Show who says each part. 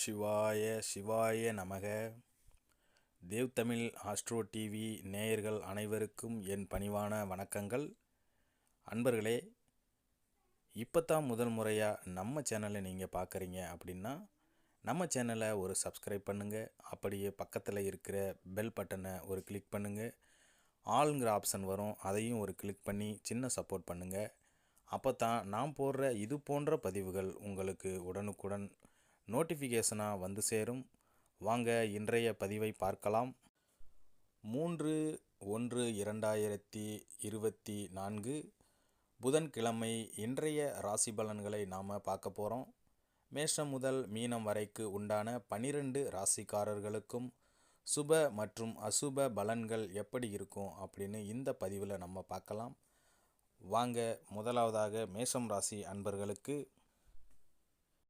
Speaker 1: சிவாய சிவாய நமக. தேவ் தமிழ் ஆஸ்ட்ரோ டிவி நேயர்கள் அனைவருக்கும் என் பணிவான வணக்கங்கள். அன்பர்களே இப்போ தான் முதல் முறையாக நம்ம சேனலை நீங்கள் பார்க்குறீங்க அப்படின்னா நம்ம சேனலை ஒரு சப்ஸ்கிரைப் பண்ணுங்கள் அப்படியே பக்கத்தில் இருக்கிற பெல் பட்டனை ஒரு கிளிக் பண்ணுங்கள் ஆளுங்கிற ஆப்ஷன் வரும். அதையும் ஒரு கிளிக் பண்ணி சின்ன சப்போர்ட் பண்ணுங்கள் அப்போ தான் நான் போடுற இது போன்ற பதிவுகள் உங்களுக்கு உடனுக்குடன் நோட்டிஃபிகேஷனாக வந்து சேரும். வாங்க இன்றைய பதிவை பார்க்கலாம். மூன்று ஒன்று இரண்டாயிரத்தி இருபத்தி நான்கு. புதன்கிழமை இன்றைய ராசி பலன்களை நாம் பார்க்க போகிறோம் மேஷம் முதல் மீனம் வரைக்கு உண்டான பனிரெண்டு ராசிக்காரர்களுக்கும் சுப மற்றும் அசுப பலன்கள் எப்படி இருக்கும் அப்படின்னு இந்த பதிவில் நம்ம பார்க்கலாம். வாங்க முதலாவதாக மேஷம் ராசி அன்பர்களுக்கு